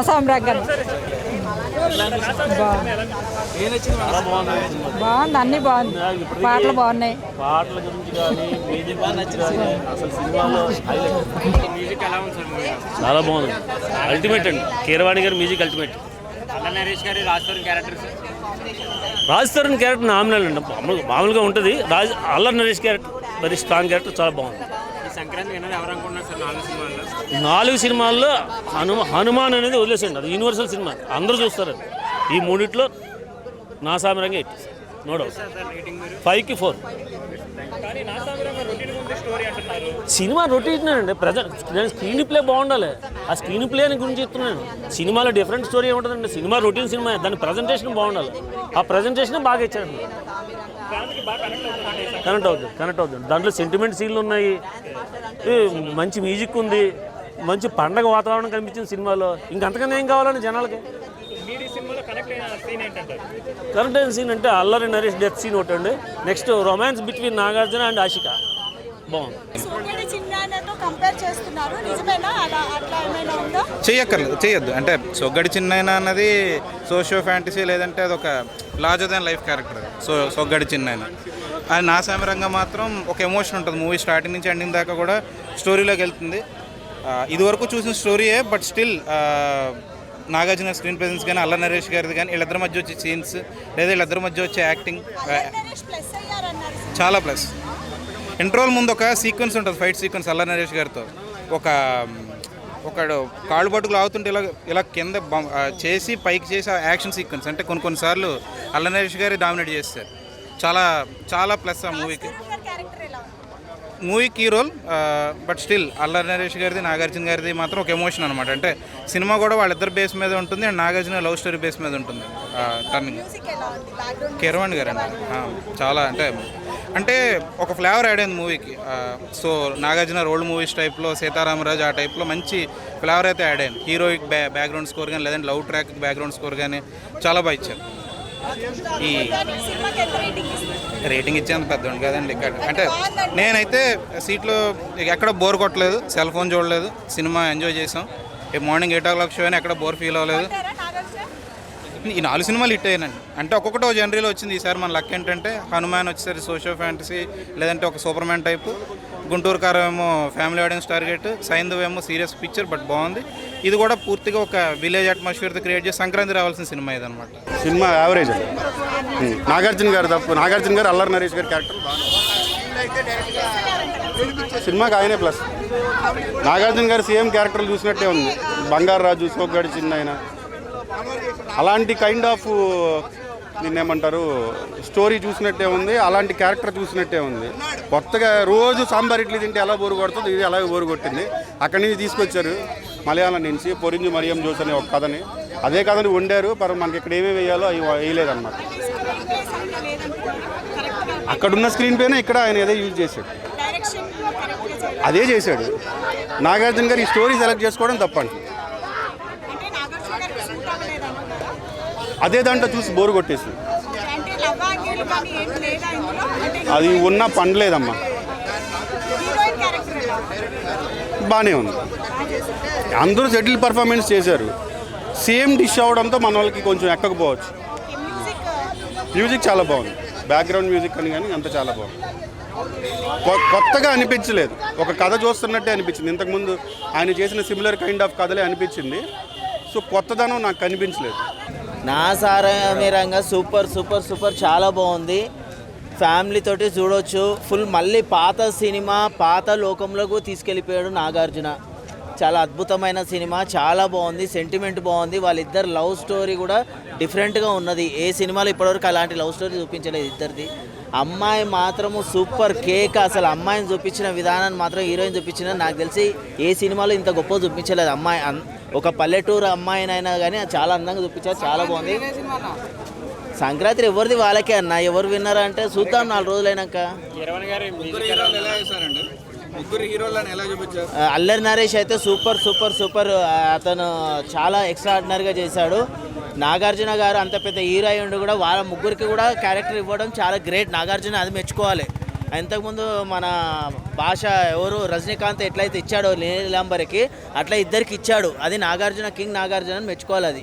నాసాం బాగుంది అన్ని బాగుంది. పాటలు బాగున్నాయి. పాటల గురించి చాలా బాగుంది. అల్టిమేట్ అండి. కీరవాణి గారి music ultimate Raj Tarun character nominal అండి. మామూలుగా ఉంటుంది. Raj Allari Naresh character very strong character చాలా బాగుంది. నాలుగు సినిమాల్లో? హనుమ హనుమాన్ అనేది వదిలేసండి. అది యూనివర్సల్ సినిమా. అందరూ చూస్తారు అది. ఈ మూడిట్లో నా సామిరంగా ఎయిట్ నో డౌట్. మీరు? ఫైవ్కి ఫోర్. సినిమా రొటీన్ అండి. ప్రజెంట్ నేను స్క్రీన్ ప్లే బాగుండాలి. ఆ స్క్రీన్ ప్లే అని గురించి చెప్తున్నాను సినిమాలో డిఫరెంట్ స్టోరీ ఏముంటుందండి? సినిమా రొటీన్ సినిమా. దాని ప్రజెంటేషన్ బాగుండాలి. ఆ ప్రజెంటేషన్ బాగా బాగా కనెక్ట్ అవుతుంది కనెక్ట్ అవుతుంది. దాంట్లో సెంటిమెంట్ సీన్లు ఉన్నాయి. మంచి మ్యూజిక్ ఉంది. మంచి పండగ వాతావరణం కనిపించింది సినిమాలో. ఇంకంతకన్నా ఏం కావాలండి జనాలకి? సీన్ కరెక్ట్ అయిన సీన్ అంటే అల్లరి నరేష్ డెత్ సీన్ ఒకటి అండి next romance between Nagarjuna and Ashika. బాగుంది. కంపేర్ చేస్తున్నారు. నిజమేనా? అలా అట్లా ఏమైనా ఉందా? చెయ్యక్కర్లేదు చెయ్యొద్దు. అంటే సొగ్గడి చిన్నైన అన్నది సోషియో ఫ్యాంటసీ లేదంటే అది ఒక larger than life character so సొగ్గడి చిన్నైన అది నా సామరంగా మాత్రం ఒక ఎమోషన్ ఉంటుంది. మూవీ స్టార్టింగ్ నుంచి ఎండింగ్ దాకా కూడా స్టోరీలోకి వెళ్తుంది. ఇదివరకు చూసిన స్టోరీయే but still Nagarjuna screen presence కానీ అల్ల నరేష్ గారిది కానీ వీళ్ళిద్దరి మధ్య వచ్చే సీన్స్ లేదా వీళ్ళిద్దరి మధ్య వచ్చే యాక్టింగ్ చాలా ప్లస్. ఇంటర్వల్ ముందు ఒక సీక్వెన్స్ ఉంటుంది ఫైట్ సీక్వెన్స్ అల్లా నరేష్ గారితో. ఒక ఒకడు కాళ్ళు పట్టుకులు ఆగుతుంటే ఇలా ఇలా కింద చేసి పైకి చేసి ఆ యాక్షన్ సీక్వెన్స్. అంటే కొన్ని కొన్నిసార్లు అల్ల నరేష్ గారి డామినేట్ చేస్తారు. చాలా చాలా ప్లస్ ఆ మూవీకి. Movie key role but still Allari Naresh గారిది నాగార్జున గారిది మాత్రం ఒక ఎమోషన్ అనమాట అంటే సినిమా కూడా వాళ్ళిద్దరు బేస్ మీద ఉంటుంది and Nagarjuna love story base మీద ఉంటుంది. టర్నింగ్ కిరవాణి గారు అండి చాలా అంటే అంటే ఒక ఫ్లేవర్ యాడ్ అయింది మూవీకి. సో నాగార్జున రోల్డ్ మూవీస్ టైప్లో సీతారామరాజు ఆ టైప్లో మంచి ఫ్లేవర్ అయితే యాడ్ అయింది. హీరోయిక్ బ్యా బ్యాక్గ్రౌండ్ స్కోర్ కానీ లేదంటే లవ్ ట్రాక్ బ్యాక్గ్రౌండ్ స్కోర్ కానీ చాలా బాగా ఇచ్చారు. ఈ రేటింగ్ ఇచ్చేంత పెద్ద కదండి ఇక్కడ. అంటే నేనైతే సీట్లో ఎక్కడ బోర్ కొట్టలేదు సెల్ ఫోన్ చూడలేదు సినిమా ఎంజాయ్ చేసాం. రేపు morning eight o'clock show అయినా ఎక్కడ బోర్ ఫీల్ అవ్వలేదు. ఈ నాలుగు సినిమాలు హిట్ అయ్యానండి అంటే ఒక్కొక్కటో జనరీలో వచ్చింది ఈసారి మన లక్ ఏంటంటే హనుమాన్ వచ్చేసరి సోషియో ఫ్యాంటసీ లేదంటే ఒక సూపర్ మ్యాన్ టైపు. గుంటూరు కారం ఏమో ఫ్యామిలీ ఆడియన్స్ టార్గెట్ సైంధవ్ ఏమో సీరియస్ పిక్చర్ బట్ బాగుంది. ఇది కూడా పూర్తిగా ఒక విలేజ్ అట్మాస్ఫియర్తో క్రియేట్ చేసి సంక్రాంతి రావాల్సిన సినిమా ఇదనమాట సినిమా యావరేజ్ నాగార్జున గారు తప్పు నాగార్జున గారు అల్లరి నరేష్ గారి క్యారెక్టర్ సినిమాకి ఆయనే ప్లస్ నాగార్జున గారు సీఎం క్యారెక్టర్ చూసినట్టే ఉంది. బంగారు రాజు సోగ్గాడి చిన్న ఆయన అలాంటి కైండ్ ఆఫ్ నిన్నేమంటారు? స్టోరీ చూసినట్టే ఉంది అలాంటి క్యారెక్టర్ చూసినట్టే ఉంది. కొత్తగా రోజు సాంబార్ ఇడ్లీ తింటే ఎలా బోరు కొడుతుంది ఇది అలాగే బోరు కొట్టింది. అక్కడి నుంచి తీసుకొచ్చారు మలయాళం నుంచి పొరింజు మరియం జోస్ అనే ఒక కథని. అదే కథని వండారు ਪਰ మనకి ఇక్కడ ఏమేమి వేయాలో అవి వేయలేదన్నమాట. అక్కడున్న స్క్రీన్ పైన ఇక్కడ ఆయన ఏదో యూజ్ చేశాడు. అదే చేశాడు. నాగార్జున గారు ఈ స్టోరీ సెలెక్ట్ చేసుకోవడం తప్పండి అంటే నాగార్జున గారికి సూట్ అవ్వలేదు అనుకున్నారా అదే దాంట్లో చూసి బోరు అంటే అది ఉన్న పండలేదమ్మా? బాగానే ఉంది. అందరూ సెటిల్ పర్ఫార్మెన్స్ చేశారు. సేమ్ డిష్ అవడంతో మన వాళ్ళకి కొంచెం ఎక్కకపోవచ్చు. మ్యూజిక్ చాలా బాగుంది. బ్యాక్గ్రౌండ్ మ్యూజిక్ అని కానీ అంత చాలా బాగుంది. కొ- కొత్తగా అనిపించలేదు. ఒక కథ చూస్తున్నట్టే అనిపించింది. ఇంతకుముందు ఆయన చేసిన సిమిలర్ కైండ్ ఆఫ్ కథలే అనిపించింది. సో కొత్తదనం నాకు కనిపించలేదు. నా సారమీరంగా సూపర్ సూపర్ సూపర్ చాలా బాగుంది. ఫ్యామిలీతోటి చూడవచ్చు చూడొచ్చు. ఫుల్ మళ్ళీ పాత సినిమా పాత లోకంలోకి తీసుకెళ్ళిపోయాడు నాగార్జున. చాలా అద్భుతమైన సినిమా చాలా బాగుంది సెంటిమెంట్ బాగుంది. వాళ్ళిద్దరు లవ్ స్టోరీ కూడా డిఫరెంట్గా ఉన్నది. ఏ సినిమాలో ఇప్పటివరకు అలాంటి లవ్ స్టోరీ చూపించలేదు ఇద్దరిది. అమ్మాయి మాత్రము సూపర్ కేక్ అసలు అమ్మాయిని చూపించిన విధానాన్ని మాత్రం హీరోయిన్ చూపించిన నాకు తెలిసి ఏ సినిమాలో ఇంత గొప్ప చూపించలేదు అమ్మాయి. ఒక పల్లెటూరు అమ్మాయినైనా కానీ అది చాలా అందంగా చూపించారు చాలా బాగుంది. సంక్రాంతి ఎవరిది వాళ్ళకే అన్న ఎవరు విన్నారా అంటే చూద్దాం నాలుగు రోజులైనాక. అల్లరి నరేష్ అయితే సూపర్ సూపర్ సూపర్. అతను చాలా ఎక్స్ట్రాడినరీగా చేశాడు. నాగార్జున గారు అంత పెద్ద హీరో అయి ఉండి కూడా వాళ్ళ ముగ్గురికి కూడా క్యారెక్టర్ ఇవ్వడం చాలా గ్రేట్ నాగార్జున అది మెచ్చుకోవాలి. ఇంతకుముందు మన భాష ఎవరు రజనీకాంత్ ఎట్లయితే ఇచ్చాడో నీలాంబరికి అట్లా ఇద్దరికి ఇచ్చాడు. అది నాగార్జున కింగ్ నాగార్జున అని మెచ్చుకోవాలి అది.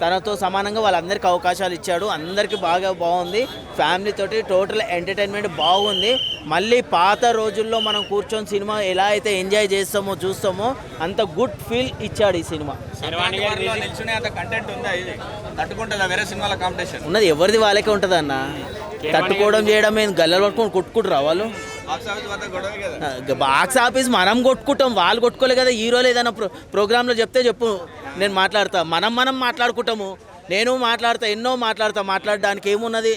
తనతో సమానంగా వాళ్ళందరికీ అవకాశాలు ఇచ్చాడు. అందరికీ బాగా బాగుంది. ఫ్యామిలీ తోటి టోటల్ ఎంటర్టైన్మెంట్ బాగుంది. మళ్ళీ పాత రోజుల్లో మనం కూర్చొని సినిమా ఎలా అయితే ఎంజాయ్ చేస్తామో చూస్తామో అంత గుడ్ ఫీల్ ఇచ్చాడు ఈ సినిమా. నిల్చునే అంత కంటెంట్ ఉందా ఇది? తట్టుకుంటుందా? వేరే సినిమాల కాంపిటీషన్ ఉన్నది ఎవరిది వాళ్ళకే ఉంటుంది అన్న తట్టుకోవడం చేయడం ఏంది? గల్లలు పట్టుకొని కొట్టుకుంటారు వాళ్ళు? బాక్స్ ఆఫీస్ మనం కొట్టుకుంటాం వాళ్ళు కొట్టుకోలే కదా. హీరోలు ఏదైనా ప్రో ప్రోగ్రాంలో చెప్తే చెప్పు. నేను మాట్లాడతా. మనం మనం మాట్లాడుకుంటాము. నేను మాట్లాడతా ఎన్నో మాట్లాడతా. మాట్లాడడానికి ఏమున్నది?